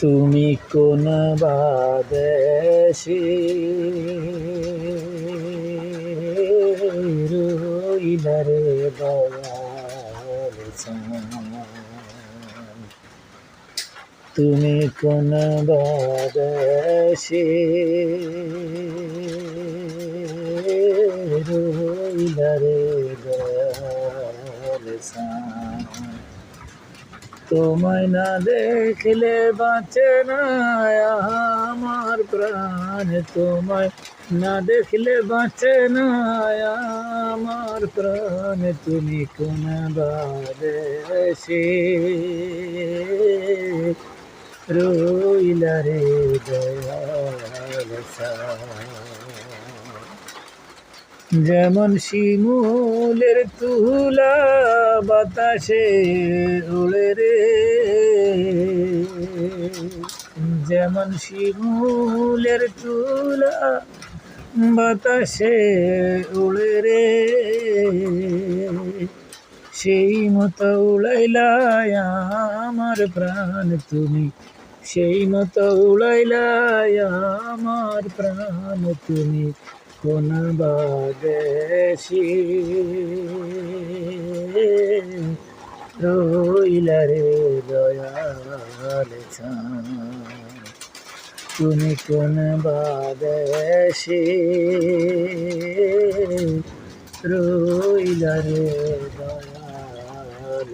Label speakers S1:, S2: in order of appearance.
S1: তুমি কোন বাদেশে রইলারে। তুমি কোন বাদেশে রইলারে দয়াল চাঁদ। তোমায় না দেখলে বাঁচে না আমার প্রাণ। তোমায় না দেখলে বাঁচে না আমার প্রাণ। তুমি কোন বাদেশে রইলা রে দয়াল যেমন শিমুলের তুলা বাতাসে উড়ে রে। যেমন শিমুলের তুলা বাতাসে উড়ে রে। সেই মতো উড়াইলা আমার প্রাণ তুমি। সেই মতো উড়াইলা আমার প্রাণ তুমি। কোন বাদেশি রইলা রে দয়াল। তুমি কোন বাদেশে রইলা রে দয়াল।